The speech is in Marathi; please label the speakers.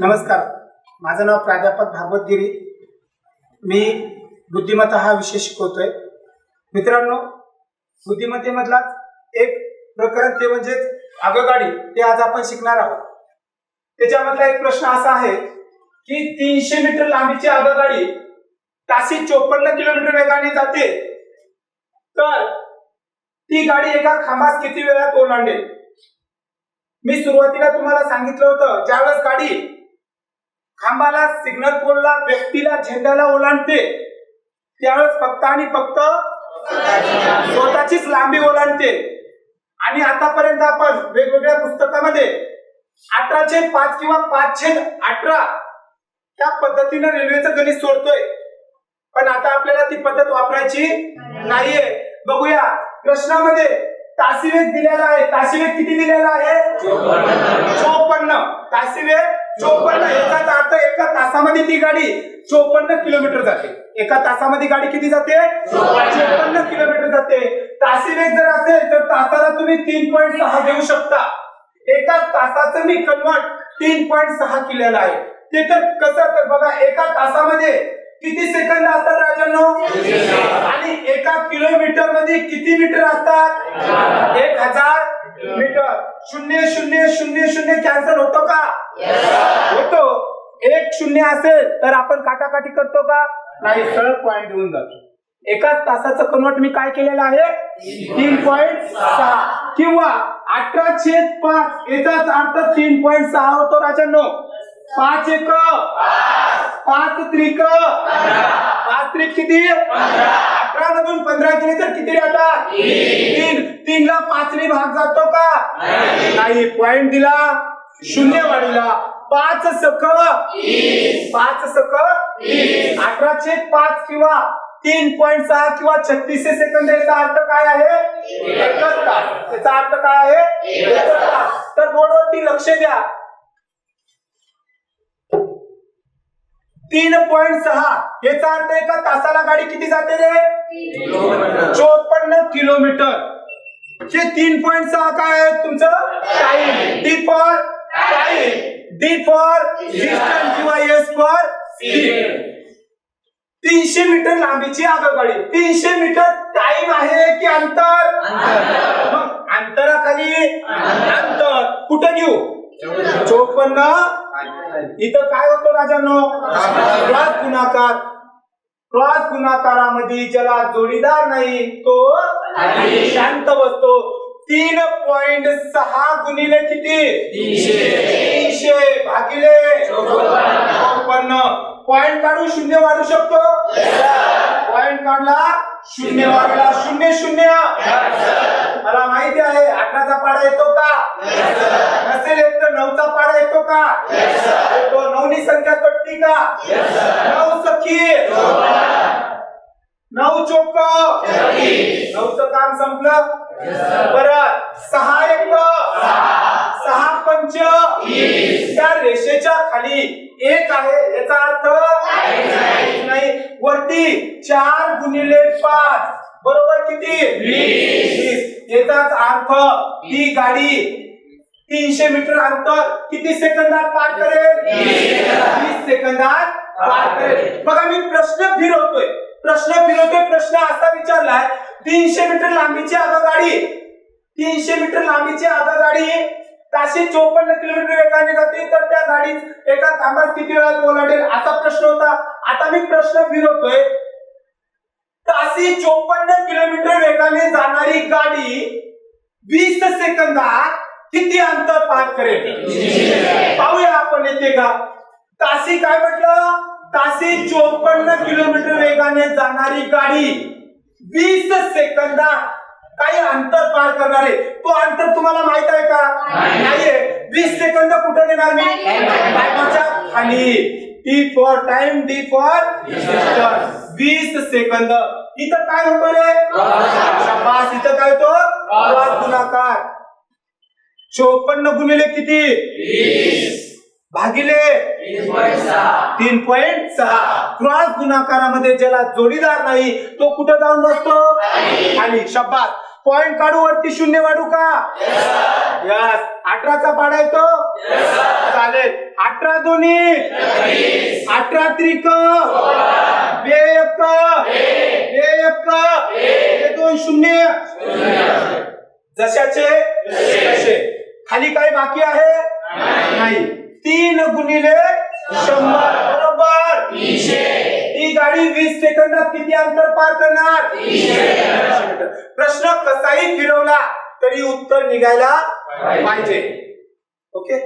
Speaker 1: नमस्कार. माझं नाव प्राध्यापक भागवत गिरी. मी बुद्धिमत्ता हा विषय शिकवतोय. मित्रांनो बुद्धिमत्तेमधला एक प्रकरण ते म्हणजे आगगाडी ते आज आपण शिकणार आहोत. त्याच्यामधला एक प्रश्न असा आहे की तीनशे मीटर लांबीची आगगाडी ताशी चोपन्न किलोमीटर वेगाने जाते. तर ती गाडी एका खांबास किती वेळात ओलांडेल मी सुरुवातीला तुम्हाला सांगितलं होतं ज्यावेळेस गाडी खांबाला सिग्नल पोलला व्यक्तीला झेंड्याला ओलांडते. त्यावेळेस फक्त आणि फक्त स्वतःचीच लांबी ओलांडते. आणि आतापर्यंत आपण वेगवेगळ्या पुस्तकामध्ये अठराशे पाच किंवा पाचशे अठरा त्या पद्धतीनं रेल्वेचं गणित सोडतोय. पण आता आपल्याला ती पद्धत वापरायची नाहीये. बघूया. प्रश्नामध्ये तासीवेग दिलेला आहे. तासीवेग किती दिलेला आहे? चोपन्न. तासीवेग चोपन्न एका अर्थ एका तासामध्ये ती गाडी चोपन्न किलोमीटर जाते. एका तासामध्ये गाडी किती जाते? चोपन्न किलोमीटर जाते. तासीवेग जर असेल तर तासाला तुम्ही तीन पॉईंट सहा देऊ शकता. एका तासाचं मी कन्वर्ट तीन पॉईंट सहा केलेलं आहे. ते तर कसं तर बघा एका तासामध्ये किती सेकंद असतात राजांनो? आणि एका किलोमीटरमध्ये किती मीटर असतात? एक हजार. मीटर शून्य शून्य शून्य शून्य कॅन्सल होतो का? होतो. एक शून्य असेल तर आपण काटाकाटी करतो का? नाही सरळ पॉइंट देऊन जातो. एकाच तासाचं कन्वर्ट मी काय केलेलं आहे? तीन पॉईंट सहा. किंवा अठरा छेद पाच याचाच अर्थ तीन पॉईंट सहा होतो राजांनो. पाच एक पाच त्रिक. पाच त्रिक किती? अकरा मधून पंधरा केले तर किती राहतात तीन. तीनला पाचने भाग जातो का? नाही. पॉइंट दिला. शून्य वाढीला पाच सक पाच सक अठराशे पाच किंवा तीन पॉईंट सहा किंवा छत्तीसशे सेकंद याचा अर्थ काय आहे? एकच तास. याचा अर्थ काय आहे? एकच तास. तर बोर्डवरती लक्ष द्या. तीन पॉईंट सहा. याचा अर्थ एका तासाला गाडी किती जाते रे? चोपन्न किलोमीटर. हे तीन पॉईंट सहा काय आहे तुमचं? Time D for time D for distance किंवा एस फॉर तीनशे मीटर लांबीची आगगाडी. तीनशे मीटर टाइम आहे की अंतर? मग अंतराखाली अंतर. कुठं घेऊ? चोपन्न इथं काय होतं राजांनो? क्रॉस गुणाकार. क्रॉस गुणाकारामध्ये ज्याला जोडीदार नाही तो शांत बसतो. तीन पॉइंट सहा गुणिले किती? तीनशे. भागिले चौपन्न. पॉइंट काढून शून्य वाढू शकतो? पॉइंट काढला शून्य वाढला. शून्य शून्य. मला माहिती आहे अठराचा पाडा येतो का? नसेल येत तर नऊचा पाडा येतो का? येतो नवनी संख्या कटती का? नऊ सखी नऊ चोक नऊचं काम संपलं? परत सहा एक. सहा. पंच. त्या रेषेच्या खाली. एक आहे याचा अर्थ नाही. वरती चार गुणिले पाच. बरोबर किती? याचाच अर्थ ती गाडी तीनशे मीटर अंतर किती सेकंदात पार करेल? वीस सेकंदात. पार करेल. बघा मी प्रश्न फिरवतोय. प्रश्न फिरवतोय प्रश्न असा विचारलाय तीनशे मीटर लांबीची आगगाडी तीनशे मीटर लांबीची आगगाडी ताशे चोपन्न किलोमीटर वेगाने जाते तर त्या गाडीत एका तासात किती वेळात ओलांडेल असा प्रश्न होता. आता मी प्रश्न फिरवतोय. ताशी चोपन्न किलोमीटर वेगाने जाणारी गाडी वीस सेकंदात किती अंतर पार करेल? पाहूया आपण येते का? ताशी काय म्हटलं? ताशी चोपन्न किलोमीटर वेगाने जाणारी गाडी वीस सेकंदात काही अंतर पार करणार. आहे तो अंतर तुम्हाला माहीत आहे का? नाहीये. वीस सेकंद कुठे देणार मी? टायमाच्या खाली. T for time D for वीस सेकंद. इथं काय होतो रे? शाबास. इथं काय होतो? गुणाकार. चोपन्न गुणिले किती? भागिले तीन पॉइंट सहा. क्रॉस गुणाकारामध्ये ज्याला जोडीदार नाही तो कुठे जाऊन बसतो? खाली. शब्बास पॉइंट काढू वरती शून्य वाढू का? यस अठराचा पाडा येतो चालेल. अठरा दोन्ही? अठरा त्रिक? बे एक. बे एक. हे दोन शून्य? जशाचे? तसे. खाली काही बाकी आहे? नाही. तीन गुणिले शंभर. बरोबर? ही गाडी वीस सेकंदात किती अंतर पार करणार? प्रश्न कसाही फिरवला तरी उत्तर निघायला पाहिजे. ओके?